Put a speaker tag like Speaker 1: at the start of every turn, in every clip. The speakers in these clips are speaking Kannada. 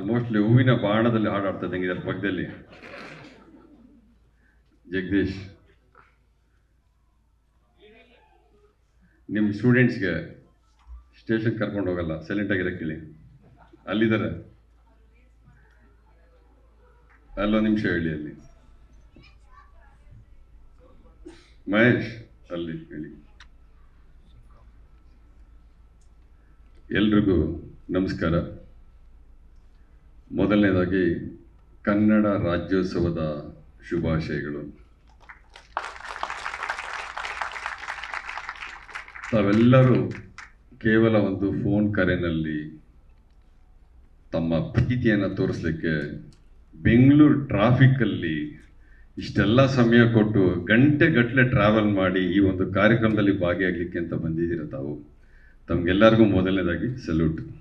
Speaker 1: ಆಲ್ಮೋಸ್ಟ್ ಹೂವಿನ ಬಾಣದಲ್ಲಿ ಹಾಡಾಡ್ತಾ ಇದ್ದಂಗೆ ಇದರ ಪಕ್ಕದಲ್ಲಿ. ಜಗದೀಶ್. ನಿಮ್ಮ ಸ್ಟೂಡೆಂಟ್ಸ್ಗೆ ಸ್ಟೇಷನ್ ಕರ್ಕೊಂಡು ಹೋಗಲ್ಲ ಸೈಲೆಂಟ್ ಆಗಿರೋ ಕೇಳಿ. ಅಲ್ಲಿದ್ದಾರೆ ಅಲ್ಲೊಂದು ನಿಮಿಷ ಹೇಳಿ ಅಲ್ಲಿ. ಮಹೇಶ್, ಅಲ್ಲಿ ಹೇಳಿ. ಎಲ್ರಿಗೂ ನಮಸ್ಕಾರ. ಮೊದಲನೇದಾಗಿ ಕನ್ನಡ ರಾಜ್ಯೋತ್ಸವದ ಶುಭಾಶಯಗಳು. ತಾವೆಲ್ಲರೂ ಕೇವಲ ಒಂದು ಫೋನ್ ಕರೆನಲ್ಲಿ ತಮ್ಮ ಪ್ರೀತಿಯನ್ನು ತೋರಿಸ್ಲಿಕ್ಕೆ ಬೆಂಗಳೂರು ಟ್ರಾಫಿಕ್ಕಲ್ಲಿ ಇಷ್ಟೆಲ್ಲ ಸಮಯ ಕೊಟ್ಟು ಗಂಟೆ ಗಟ್ಟಲೆ ಟ್ರಾವೆಲ್ ಮಾಡಿ ಈ ಒಂದು ಕಾರ್ಯಕ್ರಮದಲ್ಲಿ ಭಾಗಿಯಾಗಲಿಕ್ಕೆ ಅಂತ ಬಂದಿದ್ದೀರ ತಾವು? ತಮಗೆಲ್ಲರಿಗೂ ಮೊದಲನೇದಾಗಿ ಸಲ್ಯೂಟ್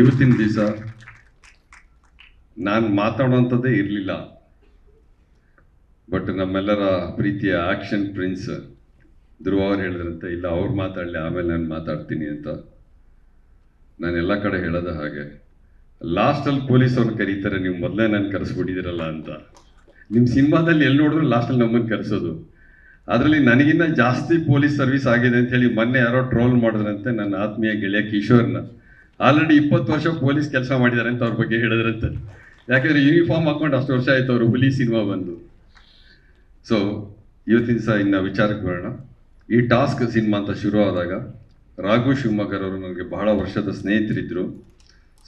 Speaker 1: ಇವತ್ತಿನ ದಿವಸ ನಾನು ಮಾತಾಡುವಂಥದ್ದೇ ಇರಲಿಲ್ಲ. ಬಟ್ ನಮ್ಮೆಲ್ಲರ ಪ್ರೀತಿಯ ಆಕ್ಷನ್ ಪ್ರಿನ್ಸ್ ಧ್ರುವ ಅವ್ರು ಹೇಳಿದ್ರಂತೆ, ಇಲ್ಲ, ಅವ್ರು ಮಾತಾಡಲಿ, ಆಮೇಲೆ ನಾನು ಮಾತಾಡ್ತೀನಿ ಅಂತ. ನಾನು ಎಲ್ಲ ಕಡೆ ಹೇಳೋದು ಹಾಗೆ, ಲಾಸ್ಟಲ್ಲಿ ಪೊಲೀಸ್ ಅವ್ರನ್ನ ಕರೀತಾರೆ, ನೀವು ಮೊದಲೇ ನಾನು ಕರೆಸ್ಬಿಟ್ಟಿದ್ದೀರಲ್ಲ ಅಂತ. ನಿಮ್ಮ ಸಿನಿಮಾದಲ್ಲಿ ಎಲ್ಲಿ ನೋಡಿದ್ರು ಲಾಸ್ಟಲ್ಲಿ ನಮ್ಮನ್ನು ಕರೆಸೋದು. ಅದರಲ್ಲಿ ನನಗಿನ್ನ ಜಾಸ್ತಿ ಪೊಲೀಸ್ ಸರ್ವಿಸ್ ಆಗಿದೆ ಅಂತ ಹೇಳಿ ಮೊನ್ನೆ ಯಾರೋ ಟ್ರೋಲ್ ಮಾಡಿದ್ರಂತೆ ನನ್ನ ಆತ್ಮೀಯ ಗೆಳೆಯ ಕಿಶೋರ್ನ. ಆಲ್ರೆಡಿ ಇಪ್ಪತ್ತು ವರ್ಷ ಪೊಲೀಸ್ ಕೆಲಸ ಮಾಡಿದ್ದಾರೆ ಅಂತ ಅವ್ರ ಬಗ್ಗೆ ಹೇಳಿದ್ರಂತೆ. ಯಾಕಂದ್ರೆ ಯೂನಿಫಾರ್ಮ್ ಹಾಕೊಂಡು ಅಷ್ಟು ವರ್ಷ ಆಯ್ತು ಅವರು ಹುಲಿ ಸಿನಿಮಾ ಬಂದು. ಸೊ ಇವತ್ತಿನ ಸಹ ಇನ್ನು ವಿಚಾರಕ್ಕೆ ಬರೋಣ. ಈ ಟಾಸ್ಕ್ ಸಿನಿಮಾ ಅಂತ ಶುರು ಆದಾಗ ರಾಘು ಶಿವಮೊಗ್ಗರ್ ಅವರು ನನಗೆ ಬಹಳ ವರ್ಷದ ಸ್ನೇಹಿತರಿದ್ದರು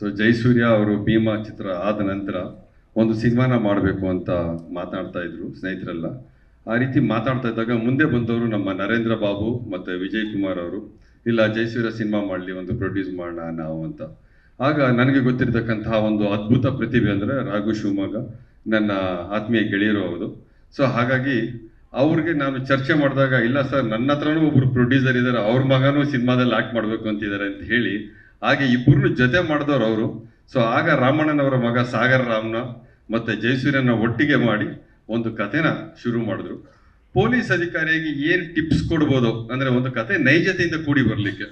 Speaker 1: ಸೊ ಜಯಸೂರ್ಯ ಅವರು ಭೀಮಾ ಚಿತ್ರ ಆದ ನಂತರ ಒಂದು ಸಿನಿಮಾನ ಮಾಡಬೇಕು ಅಂತ ಮಾತಾಡ್ತಾ ಇದ್ರು ಸ್ನೇಹಿತರೆಲ್ಲ. ಆ ರೀತಿ ಮಾತಾಡ್ತಾ ಇದ್ದಾಗ ಮುಂದೆ ಬಂದವರು ನಮ್ಮ ನರೇಂದ್ರ ಬಾಬು ಮತ್ತು ವಿಜಯ್ ಕುಮಾರ್ ಅವರು. ಇಲ್ಲ, ಜಯಸೂರ್ಯ ಸಿನಿಮಾ ಮಾಡಲಿ, ಒಂದು ಪ್ರೊಡ್ಯೂಸ್ ಮಾಡೋಣ, ನಾವು ಅಂತ. ಆಗ ನನಗೆ ಗೊತ್ತಿರತಕ್ಕಂತಹ ಒಂದು ಅದ್ಭುತ ಪ್ರತಿಭೆ ಅಂದರೆ ರಾಘು ಶಿವಮೊಗ್ಗ, ನನ್ನ ಆತ್ಮೀಯ ಗೆಳೆಯರು ಅವರು. ಸೊ ಹಾಗಾಗಿ ಅವ್ರಿಗೆ ನಾನು ಚರ್ಚೆ ಮಾಡಿದಾಗ, ಇಲ್ಲ ಸರ್, ನನ್ನ ಹತ್ರನೂ ಒಬ್ಬರು ಪ್ರೊಡ್ಯೂಸರ್ ಇದ್ದಾರೆ ಅವ್ರ ಮಗನೂ ಸಿನಿಮಾದಲ್ಲಿ ಆಕ್ಟ್ ಮಾಡಬೇಕು ಅಂತಿದ್ದಾರೆ ಅಂತ ಹೇಳಿ, ಹಾಗೆ ಇಬ್ಬರನ್ನು ಜೊತೆ ಮಾಡಿದವ್ರು ಅವರು. ಸೊ ಆಗ ರಾಮಣ್ಣನವರ ಮಗ ಸಾಗರ್ ರಾಮ್ನ ಮತ್ತೆ ಜಯಸೂರ್ಯನ ಒಟ್ಟಿಗೆ ಮಾಡಿ ಒಂದು ಕಥೆನ ಶುರು ಮಾಡಿದ್ರು. ಪೊಲೀಸ್ ಅಧಿಕಾರಿಯಾಗಿ ಏನು ಟಿಪ್ಸ್ ಕೊಡ್ಬೋದು ಅಂದ್ರೆ ಒಂದು ಕತೆ ನೈಜತೆಯಿಂದ ಕೂಡಿ ಬರಲಿಕ್ಕೆ.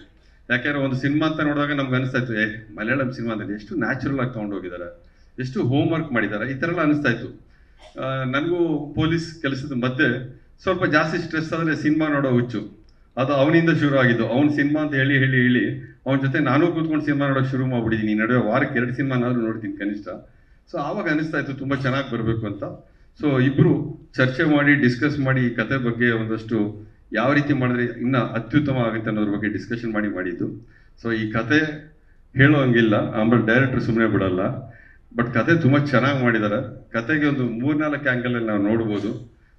Speaker 1: ಯಾಕೆಂದ್ರೆ ಒಂದು ಸಿನಿಮಾ ಅಂತ ನೋಡಿದಾಗ ನಮ್ಗೆ ಅನಿಸ್ತಾ ಇತ್ತು ಏ, ಮಲಯಾಳಂ ಸಿನಿಮಾದಲ್ಲಿ ಎಷ್ಟು ನ್ಯಾಚುರಲ್ ಆಗಿ ತಗೊಂಡು ಹೋಗಿದ್ದಾರೆ ಎಷ್ಟು ಹೋಮ್ ವರ್ಕ್ ಮಾಡಿದ್ದಾರೆ ಈ ಥರ ಎಲ್ಲ ಅನಿಸ್ತಾ ಇತ್ತು ನನಗೂ ಪೊಲೀಸ್ ಕೆಲಸದ ಮಧ್ಯೆ ಸ್ವಲ್ಪ ಜಾಸ್ತಿ ಸ್ಟ್ರೆಸ್ ಆದರೆ ಸಿನಿಮಾ ನೋಡೋ ಹುಚ್ಚು. ಅದು ಅವನಿಂದ ಶುರು ಆಗಿದ್ದು, ಅವ್ನ ಸಿನಿಮಾ ಅಂತ ಹೇಳಿ ಹೇಳಿ ಹೇಳಿ ಅವನ ಜೊತೆ ನಾನು ಕೂತ್ಕೊಂಡು ಸಿನಿಮಾ ನೋಡೋಕೆ ಶುರು ಮಾಡಿಬಿಟ್ಟಿದ್ದೀನಿ ನಡುವೆ ವಾರಕ್ಕೆ ಎರಡು ಸಿನಿಮಾನಾದರೂ ನೋಡ್ತೀನಿ ಕನಿಷ್ಠ. ಸೊ ಆವಾಗ ಅನಿಸ್ತಾ ಇತ್ತು ತುಂಬ ಚೆನ್ನಾಗಿ ಬರಬೇಕು ಅಂತ. ಸೊ ಇಬ್ರು ಚರ್ಚೆ ಮಾಡಿ ಡಿಸ್ಕಸ್ ಮಾಡಿ ಈ ಕತೆ ಬಗ್ಗೆ ಒಂದಷ್ಟು ಯಾವ ರೀತಿ ಮಾಡಿದ್ರೆ ಇನ್ನ ಅತ್ಯುತ್ತಮ ಆಗುತ್ತೆ ಅನ್ನೋದ್ರ ಬಗ್ಗೆ ಡಿಸ್ಕಷನ್ ಮಾಡಿ ಮಾಡಿದ್ದು. ಸೊ ಈ ಕತೆ ಹೇಳೋ ಹಂಗಿಲ್ಲ ಆಮೇಲೆ ಡೈರೆಕ್ಟರ್ ಸುಮ್ಮನೆ ಬಿಡಲ್ಲ. ಬಟ್ ಕತೆ ತುಂಬ ಚೆನ್ನಾಗಿ ಮಾಡಿದ್ದಾರೆ ಕತೆಗೆ ಒಂದು ಮೂರ್ನಾಲ್ಕು ಆ್ಯಂಗಲಲ್ಲಿ ನಾವು ನೋಡ್ಬೋದು.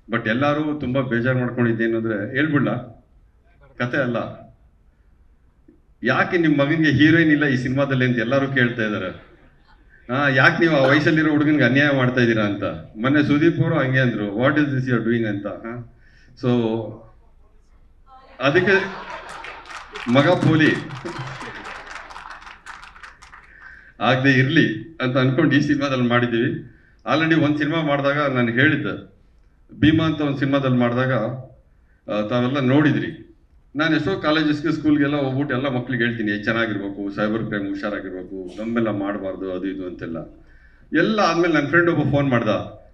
Speaker 1: ಬಟ್ ಎಲ್ಲರೂ ತುಂಬ ಬೇಜಾರು ಮಾಡ್ಕೊಂಡಿದ್ದೇನು ಅಂದರೆ ಹೇಳ್ಬಿಡ್ಲ? ಕತೆ ಅಲ್ಲ. ಯಾಕೆ ನಿಮ್ಮ ಮಗನಿಗೆ ಹೀರೋಯಿನ್ ಇಲ್ಲ ಈ ಸಿನಿಮಾದಲ್ಲಿ ಅಂತ ಎಲ್ಲರೂ ಕೇಳ್ತಾ ಇದ್ದಾರೆ ಹಾ, ಯಾಕೆ ನೀವು ಆ ವಯಸ್ಸಲ್ಲಿರೋ ಹುಡುಗನಿಗೆ ಅನ್ಯಾಯ ಮಾಡ್ತಾ ಇದ್ದೀರಾ ಅಂತ? ಮೊನ್ನೆ ಸುದೀಪ್ ಅವರು ಹಂಗೆ ಅಂದ್ರು what is this you're doing ಅಂತ. ಸೊ ಅದಕ್ಕೆ ಮಗ ಪೋಲಿ. ಆಗದೆ ಇರಲಿ ಅಂತ ಅನ್ಕೊಂಡು ಈ ಸಿನಿಮಾದಲ್ಲಿ ಮಾಡಿದ್ದೀವಿ. ಆಲ್ರೆಡಿ ಒಂದು ಸಿನಿಮಾ ಮಾಡಿದಾಗ ನಾನು ಹೇಳಿದ್ದೆ. ಭೀಮಾ ಅಂತ ಒಂದು ಸಿನಿಮಾದಲ್ಲಿ ಮಾಡಿದಾಗ ತಾವೆಲ್ಲ ನೋಡಿದ್ರಿ. ನಾನು ಎಷ್ಟೋ ಕಾಲೇಜಸ್ಗೆ ಸ್ಕೂಲ್ಗೆಲ್ಲ ಹೋಗ್ಬಿಟ್ಟು ಎಲ್ಲ ಮಕ್ಳಿಗೆ ಹೇಳ್ತೀನಿ "ಏ, ಚೆನ್ನಾಗಿರ್ಬೇಕು ಸೈಬರ್ ಕ್ರೈಮ್ ಹುಷಾರಾಗಿರ್ಬೇಕು ನಮ್ಮೆಲ್ಲ ಮಾಡಬಾರ್ದು ಅದು ಇದು ಅಂತೆಲ್ಲ. ಎಲ್ಲ ಆದ್ಮೇಲೆ ನನ್ನ ಫ್ರೆಂಡ್ ಒಬ್ಬ ಫೋನ್ ಮಾಡ್ದ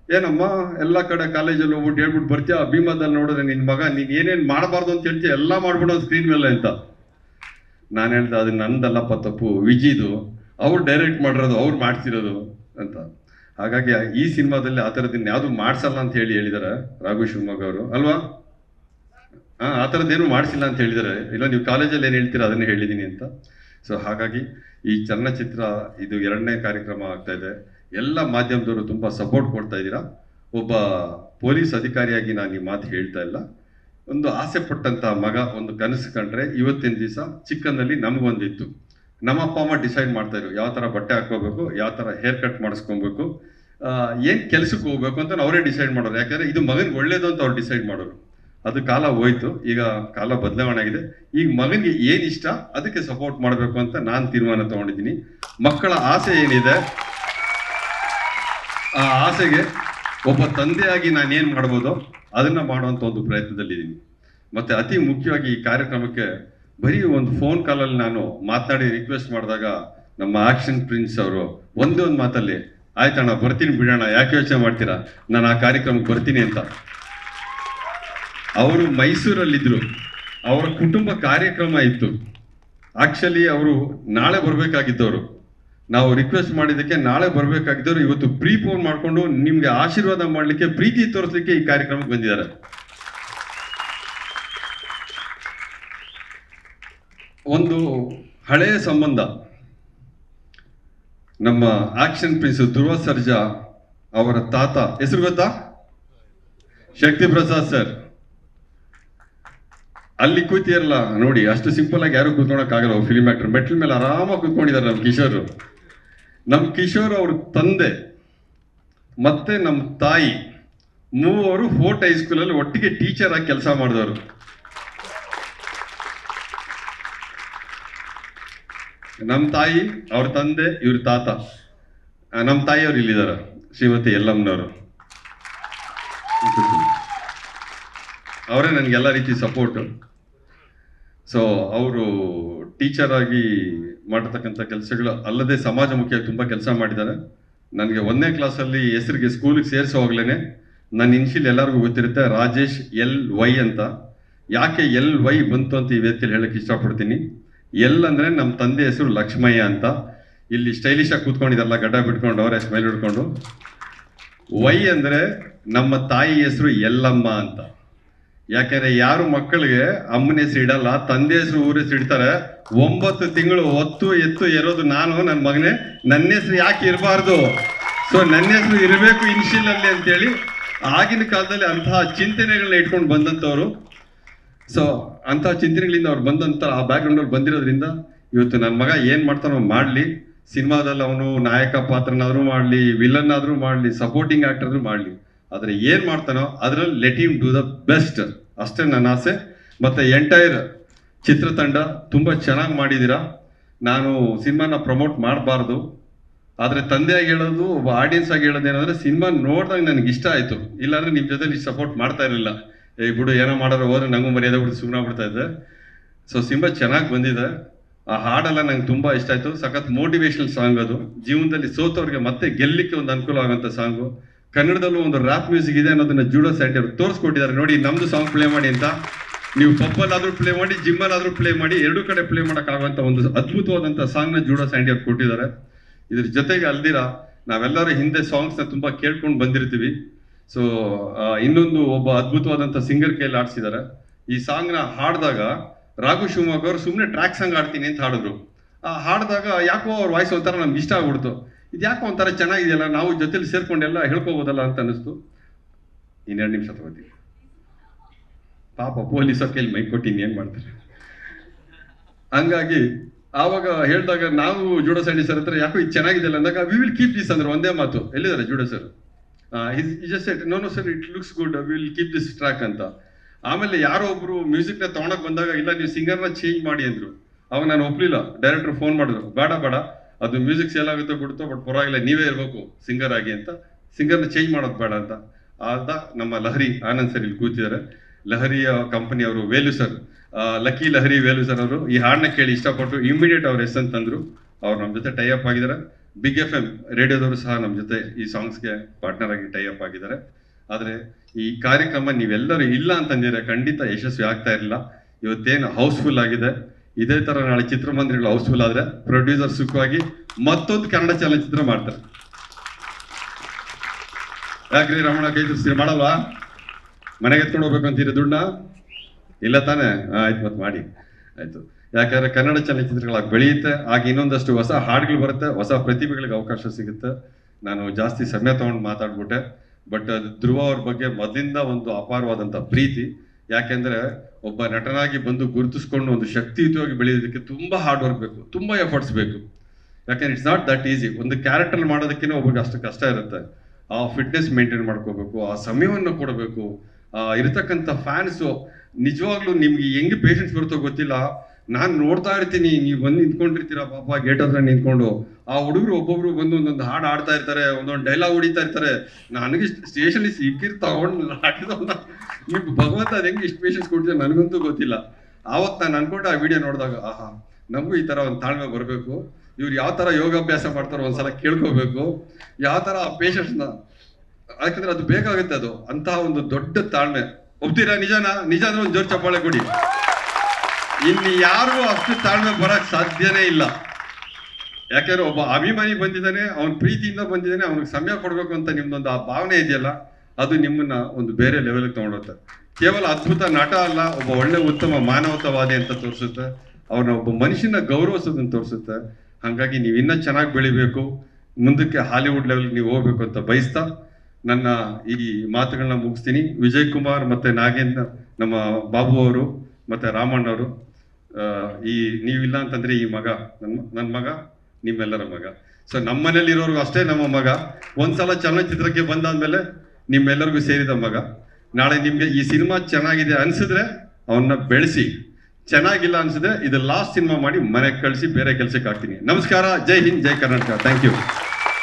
Speaker 1: ಏನಮ್ಮ ಎಲ್ಲ ಕಡೆ ಕಾಲೇಜಲ್ಲಿ ಹೋಗ್ಬಿಟ್ಟು ಹೇಳ್ಬಿಟ್ಟು ಬರ್ತೀಯ? ಭೀಮಾದಲ್ಲಿ ನೋಡಿದ್ರೆ ನಿನ್ನ ಮಗ ನೀನು ಏನೇನು ಮಾಡಬಾರ್ದು ಅಂತ ಹೇಳ್ತೀಯ? ಎಲ್ಲ ಮಾಡ್ಬಿಡೋ ಸ್ಕ್ರೀನ್ ಮೇಲೆ ಅಂತ. ನಾನು ಹೇಳ್ದೆ ಅದು ನಂದಲ್ಲಪ್ಪ ತಪ್ಪು ವಿಜಿದು. ಅವ್ರು ಡೈರೆಕ್ಟ್ ಮಾಡಿರೋದು ಅವ್ರು ಮಾಡ್ತಿರೋದು ಅಂತ. ಹಾಗಾಗಿ ಈ ಸಿನಿಮಾದಲ್ಲಿ ಆ ಥರದ್ದು ಯಾವುದು ಮಾಡಿಸಲ್ಲ ಅಂತ ಹೇಳಿ ಹೇಳಿದ್ದಾರೆ ರಾಘು ಶಿವಮೊಗ್ಗ ಅವರು. ಅಲ್ವಾ? ಆ ಥರದ್ದೇನು ಮಾಡಿಸಿಲ್ಲ ಅಂತ ಹೇಳಿದ್ದಾರೆ ಇಲ್ಲ ನೀವು ಕಾಲೇಜಲ್ಲಿ ಏನು ಹೇಳ್ತೀರಾ ಅದನ್ನೇ ಹೇಳಿದ್ದೀನಿ ಅಂತ. ಸೊ ಹಾಗಾಗಿ ಈ ಚಲನಚಿತ್ರ ಇದು ಎರಡನೇ ಕಾರ್ಯಕ್ರಮ ಆಗ್ತಾ ಇದೆ. ಎಲ್ಲ ಮಾಧ್ಯಮದವರು ತುಂಬ ಸಪೋರ್ಟ್ ಕೊಡ್ತಾ ಇದ್ದೀರಾ? ಒಬ್ಬ ಪೊಲೀಸ್ ಅಧಿಕಾರಿಯಾಗಿ ನಾನು ಈ ಮಾತು ಹೇಳ್ತಾ ಇಲ್ಲ. ಒಂದು ಆಸೆ ಪಟ್ಟಂತ ಮಗ ಒಂದು ಕನಸು ಕಂಡ್ರೆ ಇವತ್ತಿನ ದಿವಸ ಚಿಕ್ಕನಲ್ಲಿ ನಮಗೊಂದಿತ್ತು. ನಮ್ಮ ಅಪ್ಪ ಅಮ್ಮ ಡಿಸೈಡ್ ಮಾಡ್ತಾ ಇದ್ರು ಯಾವ ಥರ ಬಟ್ಟೆ ಹಾಕೋಬೇಕು ಯಾವ ಥರ ಹೇರ್ ಕಟ್ ಮಾಡಿಸ್ಕೊಬೇಕು ಏನು ಕೆಲಸಕ್ಕೆ ಹೋಗ್ಬೇಕು ಅಂತ ಅವರೇ ಡಿಸೈಡ್ ಮಾಡೋರು. ಯಾಕಂದ್ರೆ ಇದು ಮಗನಿಗೆ ಒಳ್ಳೇದು ಅಂತ ಅವ್ರು ಡಿಸೈಡ್ ಮಾಡೋರು. ಅದು ಕಾಲ ಹೋಯ್ತು, ಈಗ ಕಾಲ ಬದಲಾವಣೆ ಆಗಿದೆ. ಈಗ ಮಗನಿಗೆ ಏನ್ ಇಷ್ಟ, ಅದಕ್ಕೆ ಸಪೋರ್ಟ್ ಮಾಡಬೇಕು ಅಂತ ನಾನು ತೀರ್ಮಾನ ತಗೊಂಡಿದ್ದೀನಿ. ಮಕ್ಕಳ ಆಸೆ ಏನಿದೆ, ಆ ಆಸೆಗೆ ಒಬ್ಬ ತಂದೆಯಾಗಿ ನಾನು ಏನು ಮಾಡ್ಬೋದು, ಅದನ್ನ ಮಾಡುವಂತ ಒಂದು ಪ್ರಯತ್ನದಲ್ಲಿದ್ದೀನಿ. ಮತ್ತೆ ಅತಿ ಮುಖ್ಯವಾಗಿ ಈ ಕಾರ್ಯಕ್ರಮಕ್ಕೆ ಬರೀ ಒಂದು ಫೋನ್ ಕಾಲಲ್ಲಿ ನಾನು ಮಾತನಾಡಿ ರಿಕ್ವೆಸ್ಟ್ ಮಾಡಿದಾಗ ನಮ್ಮ ಆಕ್ಷನ್ ಪ್ರಿನ್ಸ್ ಅವರು ಒಂದೇ ಒಂದು ಮಾತಲ್ಲಿ, ಆಯ್ತಣ್ಣ, ಬರ್ತೀನಿ ಬಿಡೋಣ, ಯಾಕೆ ಯೋಚನೆ ಮಾಡ್ತೀರಾ? ನಾನು ಆ ಕಾರ್ಯಕ್ರಮಕ್ಕೆ ಬರ್ತೀನಿ ಅಂತ. ಅವರು ಮೈಸೂರಲ್ಲಿದ್ದರು ಅವರ ಕುಟುಂಬ ಕಾರ್ಯಕ್ರಮ ಇತ್ತು. ಆಕ್ಚುಲಿ ಅವರು ನಾಳೆ ಬರಬೇಕಾಗಿದ್ದವರು. ನಾವು ರಿಕ್ವೆಸ್ಟ್ ಮಾಡಿದ್ದಕ್ಕೆ ನಾಳೆ ಬರಬೇಕಾಗಿದ್ದವರು ಇವತ್ತು ಪ್ರೀ ಫೋನ್ ಮಾಡಿಕೊಂಡು ನಿಮಗೆ ಆಶೀರ್ವಾದ ಮಾಡಲಿಕ್ಕೆ, ಪ್ರೀತಿ ತೋರಿಸಲಿಕ್ಕೆ ಈ ಕಾರ್ಯಕ್ರಮಕ್ಕೆ ಬಂದಿದ್ದಾರೆ. ಒಂದು ಹಳೆಯ ಸಂಬಂಧ. ನಮ್ಮ ಆಕ್ಷನ್ ಪ್ರಿನ್ಸ್ ಧ್ರುವ ಸರ್ಜಾ ಅವರ ತಾತ. ಹೆಸರು ಗೊತ್ತಾ? ಶಕ್ತಿ ಪ್ರಸಾದ್ ಸರ್. ಅಲ್ಲಿ ಕೂತಿರಲ್ಲ, ನೋಡಿ, ಅಷ್ಟು ಸಿಂಪಲ್ ಆಗಿ ಯಾರು ಕೂತ್ಕೊಳಕ್ಕಾಗಲ್ಲ ಫಿಲ್ಮ್ ಆಕ್ಟರ್ ಮೆಟ್ಲ್ ಮೇಲೆ ಆರಾಮಾಗಿ ಕೂತ್ಕೊಂಡಿದ್ದಾರೆ ನಮ್ಮ ಕಿಶೋರ್. ನಮ್ಮ ಕಿಶೋರ್ ಅವ್ರ ತಂದೆ, ಮತ್ತೆ ನಮ್ಮ ತಾಯಿ, ಮೂವರು ಫೋರ್ಟ್ ಹೈಸ್ಕೂಲಲ್ಲಿ ಒಟ್ಟಿಗೆ ಟೀಚರ್ ಆಗಿ ಕೆಲಸ ಮಾಡಿದವರು. ನಮ್ಮ ತಾಯಿ, ಅವ್ರ ತಂದೆ, ಇವ್ರ ತಾತ. ನಮ್ಮ ತಾಯಿಯವ್ರು ಇಲ್ಲಿದ್ದಾರೆ, ಶ್ರೀಮತಿ ಯಲ್ಲಮ್ಮನವರು ಅವರೇ ನನಗೆ ಎಲ್ಲ ರೀತಿ ಸಪೋರ್ಟ್ ಸೊ ಅವರು ಟೀಚರ್ ಆಗಿ ಮಾಡತಕ್ಕಂಥ ಕೆಲಸಗಳು ಅಲ್ಲದೆ ಸಮಾಜಮುಖಿಯಾಗಿ ತುಂಬ ಕೆಲಸ ಮಾಡಿದ್ದಾರೆ. ನನಗೆ ಒಂದನೇ ಕ್ಲಾಸಲ್ಲಿ ಹೆಸರಿಗೆ ಸ್ಕೂಲಿಗೆ ಸೇರಿಸೋ ಹೋಗ್ಲೇ ನನ್ನ ಇನ್ಶಿಲ್ ಎಲ್ಲರಿಗೂ ಗೊತ್ತಿರುತ್ತೆ, ರಾಜೇಶ್ ಎಲ್ ವೈ ಅಂತ. ಯಾಕೆ ಎಲ್ ವೈ ಬಂತು ಅಂತ ಈ ವೇದಿಕೆಯಲ್ಲಿ ಹೇಳಕ್ಕೆ ಇಷ್ಟಪಡ್ತೀನಿ. ಎಲ್ ಅಂದರೆ ನಮ್ಮ ತಂದೆ ಹೆಸರು ಲಕ್ಷ್ಮಯ್ಯ ಅಂತ. ಇಲ್ಲಿ ಸ್ಟೈಲಿಶಾಗಿ ಆಗಿ ಗಡ್ಡ ಬಿಟ್ಕೊಂಡು ಅವರೇ ಸ್ಮೈಲ್ ಹಿಡ್ಕೊಂಡು. ವೈ ಅಂದರೆ ನಮ್ಮ ತಾಯಿ ಹೆಸರು ಎಲ್ಲಮ್ಮ ಅಂತ. ಯಾಕಂದ್ರೆ ಯಾರು ಮಕ್ಕಳಿಗೆ ಅಮ್ಮನ ಹೆಸರು ಇಡಲ್ಲ, ತಂದೆ ಹೆಸರು ಊರ ಹೆಸರು ಇಡ್ತಾರೆ, ಒಂಬತ್ತು ತಿಂಗಳು ಹೊತ್ತು ಎತ್ತು ಇರೋದು ನಾನು ನನ್ನ ಮಗನೇ. ನನ್ನ ಹೆಸರು ಯಾಕೆ ಇರಬಾರ್ದು? ಸೊ ನನ್ನ ಹೆಸರು ಇರಬೇಕು ಇನ್ಶಿಲ್ ಅಲ್ಲಿ ಅಂತೇಳಿ ಆಗಿನ ಕಾಲದಲ್ಲಿ ಅಂತಹ ಚಿಂತನೆಗಳನ್ನ ಇಟ್ಕೊಂಡು ಬಂದಂಥವ್ರು. ಸೊ ಅಂತಹ ಚಿಂತನೆಗಳಿಂದ ಅವ್ರು ಬಂದಂತ ಆ ಬ್ಯಾಕ್ಗ್ರೌಂಡ್ ಅಲ್ಲಿ ಬಂದಿರೋದ್ರಿಂದ ಇವತ್ತು ನನ್ನ ಮಗ ಏನ್ ಮಾಡ್ತಾನೋ ಮಾಡ್ಲಿ. ಸಿನಿಮಾದಲ್ಲಿ ಅವನು ನಾಯಕ ಪಾತ್ರನಾದ್ರೂ ಮಾಡ್ಲಿ ವಿಲನ್ ಆದ್ರೂ ಮಾಡ್ಲಿ ಸಪೋರ್ಟಿಂಗ್ ಆಕ್ಟರ್ ಮಾಡ್ಲಿ. ಆದ್ರೆ ಏನು ಮಾಡ್ತಾನೋ ಅದರಲ್ಲಿ let him do the best ಅಷ್ಟೇ ನನ್ನ ಆಸೆ. ಮತ್ತೆ ಎಂಟೈರ್ ಚಿತ್ರತಂಡ ತುಂಬಾ ಚೆನ್ನಾಗಿ ಮಾಡಿದ್ದೀರಾ ನಾನು ಸಿನಿಮಾನ ಪ್ರಮೋಟ್ ಮಾಡಬಾರ್ದು. ಆದರೆ ತಂದೆಯಾಗಿ ಹೇಳೋದು, ಒಬ್ಬ ಆಡಿಯನ್ಸ್ ಆಗಿ ಹೇಳೋದು ಏನಂದ್ರೆ ಸಿನಿಮಾ ನೋಡಿದಾಗ ನನಗೆ ಇಷ್ಟ ಆಯಿತು. ಇಲ್ಲಾಂದ್ರೆ ನಿಮ್ಮ ಜೊತೆ ಸಪೋರ್ಟ್ ಮಾಡ್ತಾ ಇರಲಿಲ್ಲ. ಏ ಬಿಡು, ಏನೋ ಮಾಡೋರು ಹೋದ್ರೆ ನಂಗೂ ಮರ್ಯಾದೆ ಬಿಟ್ಟು ಸುಮ್ಮನೆ ಬಿಡ್ತಾ ಇದ್ದೆ. ಸೊ ಸಿನಿಮಾ ಚೆನ್ನಾಗಿ ಬಂದಿದೆ. ಆ ಹಾಡೆಲ್ಲ ನಂಗೆ ತುಂಬ ಇಷ್ಟ ಆಯಿತು. ಸಖತ್ ಮೋಟಿವೇಶನಲ್ ಸಾಂಗ್ ಅದು. ಜೀವನದಲ್ಲಿ ಸೋತವ್ರಿಗೆ ಮತ್ತೆ ಗೆಲ್ಲಲಿಕ್ಕೆ ಒಂದು ಅನುಕೂಲ ಆಗೋಂಥ ಸಾಂಗು ಕನ್ನಡದಲ್ಲೂ ಒಂದು ರ್ಯಾಪ್ ಮ್ಯೂಸಿಕ್ ಇದೆ ಅನ್ನೋದನ್ನ ಜೂಡೋ ಸ್ಯಾಂಟಿ ಅವರು ತೋರಿಸ್ಕೊಟ್ಟಿದ್ದಾರೆ. ನೋಡಿ, ನಮ್ದು ಸಾಂಗ್ ಪ್ಲೇ ಮಾಡಿ ಅಂತ. ನೀವು ಪಬ್ಬಲ್ಲಾದ್ರೂ ಪ್ಲೇ ಮಾಡಿ ಜಿಮ್ಮಲ್ಲಾದ್ರೂ ಪ್ಲೇ ಮಾಡಿ, ಎರಡು ಕಡೆ ಪ್ಲೇ ಮಾಡೋಕ್ಕಾಗುವಂಥ ಒಂದು ಅದ್ಭುತವಾದಂತ ಸಾಂಗ್ನ ಜೂಡೋ ಸ್ಯಾಂಟಿ ಅವ್ರು ಕೊಟ್ಟಿದ್ದಾರೆ. ಇದ್ರ ಜೊತೆಗೆ ಅಲ್ದಿರ, ನಾವೆಲ್ಲರೂ ಹಿಂದೆ ಸಾಂಗ್ಸ್ ತುಂಬ ಕೇಳ್ಕೊಂಡು ಬಂದಿರ್ತೀವಿ. ಸೊ ಇನ್ನೊಂದು ಒಬ್ಬ ಅದ್ಭುತವಾದಂತ ಸಿಂಗರ್ ಕೈಯಲ್ಲಿ ಆಡ್ಸಿದ್ದಾರೆ ಈ ಸಾಂಗ್ನ ಹಾಡಿದಾಗ ರಾಘು ಶಿವಮೊಗ್ಗ ಅವರು ಸುಮ್ಮನೆ ಟ್ರ್ಯಾಕ್ ಸಾಂಗ್ ಆಡ್ತೀನಿ ಅಂತ ಹಾಡಿದ್ರು. ಆ ಹಾಡಿದಾಗ ಯಾಕೋ ಅವ್ರ ವಾಯ್ಸ್ ಒಂಥರ ನಮ್ಗೆ ಇಷ್ಟ ಆಗ್ಬಿಡ್ತು. ಇದು ಯಾಕೋ ಒಂಥರ ಚೆನ್ನಾಗಿದೆಯಲ್ಲ, ನಾವು ಜೊತೆಲಿ ಸೇರ್ಕೊಂಡೆಲ್ಲ ಹೇಳ್ಕೋಬೋದಲ್ಲ ಅಂತ ಅನ್ನಿಸ್ತು. ಇನ್ನೆರಡು ನಿಮಿಷ ತಗೋತೀವಿ ಪಾಪ ಪೊಲೀಸರ ಕೈಲಿ ಮೈಕ್ ಕೊಟ್ಟಿನಿ ಏನು ಮಾಡ್ತಾರೆ? ಹಂಗಾಗಿ ಆವಾಗ ಹೇಳಿದಾಗ ನಾವು ಜೂಡೋ ಸೈನಿ ಸರ್ ಹತ್ರ ಯಾಕೋ ಇದು ಚೆನ್ನಾಗಿದೆಯಲ್ಲ ಅಂದಾಗ ವಿ ವಿಲ್ ಕೀಪ್ ದಿಸ್ ಅಂದ್ರೆ ಒಂದೇ ಮಾತು. ಎಲ್ಲಿದ್ದಾರೆ judo sir? Just no no sir it looks good we will keep this track ಅಂತ. ಆಮೇಲೆ ಯಾರೋ ಒಬ್ರು ಮ್ಯೂಸಿಕ್ನ ತಗೊಂಡಕ್ ಬಂದಾಗ, ಇಲ್ಲ, ನೀವು ಸಿಂಗರ್ನ ಚೇಂಜ್ ಮಾಡಿ ಅಂದ್ರು. ಅವಾಗ ನಾನು ಒಪ್ಲಿಲ್ಲ. ಡೈರೆಕ್ಟರ್ ಫೋನ್ ಮಾಡಿದ್ರು. ಬೇಡ ಬೇಡ. ಅದು ಮ್ಯೂಸಿಕ್ ಸೇಲ್ ಆಗುತ್ತೋ ಬಿಡುತ್ತೋ ಬಟ್ ಪರವಾಗಿಲ್ಲ, ನೀವೇ ಇರಬೇಕು ಸಿಂಗರ್ ಆಗಿ ಅಂತ. ಸಿಂಗರ್ನ ಚೇಂಜ್ ಮಾಡೋದು ಬೇಡ ಅಂತ. ಆದ ನಮ್ಮ ಲಹರಿ ಆನಂದ್ ಸರ್ ಇಲ್ಲಿ ಕೂತಿದ್ದಾರೆ. ಲಹರಿಯ ಕಂಪನಿ ಅವರು, Velu sir lucky Lahari Velu sir ಅವರು ಈ ಹಾಡನ್ನ ಕೇಳಿ ಇಷ್ಟಪಟ್ಟು ಇಮಿಡಿಯೇಟ್ ಅವ್ರ ಎಸ್ ಅಂತಂದ್ರು ಅವ್ರು ನಮ್ಮ ಜೊತೆ ಟೈ ಅಪ್ ಆಗಿದ್ದಾರೆ. ಬಿಗ್ ಎಫ್ ಎಂ ರೇಡಿಯೋದವರು ಸಹ ನಮ್ಮ ಜೊತೆ ಈ ಸಾಂಗ್ಸ್ಗೆ ಪಾರ್ಟ್ನರ್ ಆಗಿ ಟೈ ಅಪ್ ಆಗಿದ್ದಾರೆ. ಆದರೆ ಈ ಕಾರ್ಯಕ್ರಮ ನೀವೆಲ್ಲರೂ ಇಲ್ಲ ಅಂತಂದಿದ್ರೆ ಖಂಡಿತ ಯಶಸ್ವಿ ಆಗ್ತಾ ಇರಲಿಲ್ಲ. ಇವತ್ತೇನು ಹೌಸ್ಫುಲ್ ಆಗಿದೆ. ಇದೇ ತರ ನಾಳೆ ಚಿತ್ರಮಂದಿರಗಳು ಹೌಸ್ಫುಲ್ ಆದ್ರೆ ಪ್ರೊಡ್ಯೂಸರ್ ಸುಖವಾಗಿ ಮತ್ತೊಂದು ಕನ್ನಡ ಚಲನಚಿತ್ರ ಮಾಡ್ತಾರೆ. ಯಾಕ್ರಿ ರಮಣ ಕೈ ತುರ್ಸ್ತೀರಿ? ಮಾಡಲ್ವಾ? ಮನೆಗೆ ಎತ್ಕೊಂಡು ಹೋಗ್ಬೇಕು ಅಂತೀರಿ ದುಡ್ಡ ಇಲ್ಲ ತಾನೆ? ಆಯ್ತು, ಮತ್ತೆ ಮಾಡಿ. ಆಯ್ತು. ಯಾಕಂದ್ರೆ ಕನ್ನಡ ಚಲನಚಿತ್ರಗಳಾಗಿ ಬೆಳೆಯುತ್ತೆ, ಆಗ ಇನ್ನೊಂದಷ್ಟು ಹೊಸ ಹಾಡುಗಳು ಬರುತ್ತೆ, ಹೊಸ ಪ್ರತಿಭೆಗಳಿಗೆ ಅವಕಾಶ ಸಿಗುತ್ತೆ. ನಾನು ಜಾಸ್ತಿ ಸಮಯ ತಗೊಂಡು ಮಾತಾಡ್ಬಿಟ್ಟೆ. ಬಟ್ ಧ್ರುವ ಅವ್ರ ಬಗ್ಗೆ ಮೊದಲಿಂದ ಒಂದು ಅಪಾರವಾದಂಥ ಪ್ರೀತಿ. ಯಾಕೆಂದ್ರೆ ಒಬ್ಬ ನಟನಾಗಿ ಬಂದು ಗುರುತಿಸ್ಕೊಂಡು ಒಂದು ಶಕ್ತಿಯುತವಾಗಿ ಬೆಳೆಯೋದಕ್ಕೆ ತುಂಬ ಹಾರ್ಡ್ ವರ್ಕ್ ಬೇಕು, ತುಂಬ ಎಫರ್ಟ್ಸ್ ಬೇಕು. ಯಾಕಂದ್ರೆ ಇಟ್ಸ್ ನಾಟ್ ದಟ್ ಈಸಿ ಒಂದು ಕ್ಯಾರೆಕ್ಟರ್ ಮಾಡೋದಕ್ಕಿಂತ ಒಬ್ಬರಿಗೆ ಅಷ್ಟು ಕಷ್ಟ ಇರುತ್ತೆ. ಆ ಫಿಟ್ನೆಸ್ ಮೇಂಟೈನ್ ಮಾಡ್ಕೋಬೇಕು, ಆ ಸಮಯವನ್ನು ಕೊಡಬೇಕು. ಇರತಕ್ಕಂಥ ಫ್ಯಾನ್ಸು ನಿಜವಾಗ್ಲೂ ನಿಮ್ಗೆ ಹೆಂಗೆ ಪೇಷನ್ಸ್ ಬರುತ್ತೋ ಗೊತ್ತಿಲ್ಲ. ನಾನು ನೋಡ್ತಾ ಇರ್ತೀನಿ, ನೀವು ಬಂದು ನಿಂತ್ಕೊಂಡಿರ್ತೀರ ಪಾಪ, ಗೇಟ್ ಹತ್ರ ನಿಂತ್ಕೊಂಡು. ಆ ಹುಡುಗರು ಒಬ್ಬೊಬ್ರು ಬಂದು ಒಂದೊಂದು ಹಾಡು ಆಡ್ತಾ ಇರ್ತಾರೆ, ಒಂದೊಂದು ಡೈಲಾಗ್ ಹೊಡಿತಾ ಇರ್ತಾರೆ. ನನಗೆ ಸ್ಟೇಷನ್ ಸಿಕ್ಕಿರ್ ತಗೊಂಡು ನೀವು ಭಗವಂತ ಅದು ಹೆಂಗೆ ಇಷ್ಟು ಪೇಷನ್ಸ್ ಕೊಡ್ತೀರ ನನಗಂತೂ ಗೊತ್ತಿಲ್ಲ. ಆವತ್ತು ನಾನು ಅನ್ಕೊಂಡೆ ಆ ವಿಡಿಯೋ ನೋಡಿದಾಗ, ಆಹಾ, ನಮಗೂ ಈ ತರ ಒಂದು ತಾಳ್ಮೆ ಬರಬೇಕು. ಇವ್ರು ಯಾವ ಥರ ಯೋಗಾಭ್ಯಾಸ ಮಾಡ್ತಾರೋ ಒಂದ್ಸಲ ಕೇಳ್ಕೋಬೇಕು. ಯಾವ ಥರ ಆ ಪೇಷಂಟ್ಸ್ನ ಯಾಕಂದ್ರೆ ಅದು ಬೇಕಾಗುತ್ತೆ ಅದು. ಅಂತಹ ಒಂದು ದೊಡ್ಡ ತಾಳ್ಮೆ. ಒಪ್ತೀರಾ ನಿಜಾನ? ನಿಜ ಅಂದ್ರೆ ಒಂದು ಜೋರ್ ಚಪ್ಪಾಳೆ ಕೊಡಿ. ಇನ್ನು ಯಾರಿಗೂ ಅಷ್ಟು ತಾಳ್ಮೆ ಬರಕ್ ಸಾಧ್ಯನೇ ಇಲ್ಲ. ಯಾಕಂದ್ರೆ ಒಬ್ಬ ಅಭಿಮಾನಿ ಬಂದಿದ್ದಾನೆ ಅವನ ಪ್ರೀತಿಯಿಂದ ಬಂದಿದ್ದಾನೆ ಅವನಿಗೆ ಸಮಯ ಕೊಡಬೇಕು ಅಂತ ನಿಮ್ದೊಂದು ಆ ಭಾವನೆ ಇದೆಯಲ್ಲ ಅದು ನಿಮ್ಮನ್ನ ಒಂದು ಬೇರೆ ಲೆವೆಲ್ಗೆ ತಗೊಂಡೋಗ್ತದೆ ಕೇವಲ ಅದ್ಭುತ ನಟ ಅಲ್ಲ ಒಬ್ಬ ಒಳ್ಳೆ ಉತ್ತಮ ಮಾನವತಾವಾದಿ ಅಂತ ತೋರಿಸುತ್ತೆ. ಅವ್ರನ್ನ ಒಬ್ಬ ಮನುಷ್ಯನ ಗೌರವಿಸೋದನ್ನು ತೋರಿಸುತ್ತೆ. ಹಾಗಾಗಿ ನೀವು ಇನ್ನೂ ಚೆನ್ನಾಗಿ ಬೆಳಿಬೇಕು ಮುಂದಕ್ಕೆ ಹಾಲಿವುಡ್ ಲೆವೆಲ್ ನೀವು ಹೋಗ್ಬೇಕು ಅಂತ ಬಯಸ್ತಾ ನನ್ನ ಈ ಮಾತುಗಳನ್ನ ಮುಗಿಸ್ತೀನಿ. ವಿಜಯ್ ಕುಮಾರ್ ಮತ್ತೆ ನಾಗೇಂದ್ರ ನಮ್ಮ ಬಾಬು ಅವರು ಮತ್ತೆ ರಾಮಣ್ಣ ಅವರು ಆ, ಈ ನೀವಿಲ್ಲ ಅಂತಂದ್ರೆ ಈ ಮಗ ನನ್ನ ನನ್ನ ಮಗ, ನಿಮ್ಮೆಲ್ಲರ ಮಗ. ಸೊ ನಮ್ಮ ಮನೇಲಿ ಇರೋರ್ಗು ಅಷ್ಟೇ ನಮ್ಮ ಮಗ. ಒಂದ್ಸಲ ಚಲನಚಿತ್ರಕ್ಕೆ ಬಂದಾದ್ಮೇಲೆ ನಿಮ್ಮೆಲ್ಲರಿಗೂ ಸೇರಿದ ಮಗ. ನಾಳೆ ನಿಮ್ಗೆ ಈ ಸಿನಿಮಾ ಚೆನ್ನಾಗಿದೆ ಅನ್ಸಿದ್ರೆ ಅವನ್ನ ಬೆಳೆಸಿ. ಚೆನ್ನಾಗಿಲ್ಲ ಅನ್ಸಿದ್ರೆ ಇದು ಲಾಸ್ಟ್ ಸಿನಿಮಾ ಮಾಡಿ ಮನೆಗೆ ಕಳಿಸಿ ಬೇರೆ ಕೆಲಸಕ್ಕೆ ಹಾಕ್ತೀನಿ. ನಮಸ್ಕಾರ, ಜೈ ಹಿಂದ್, ಜೈ ಕರ್ನಾಟಕ. Thank you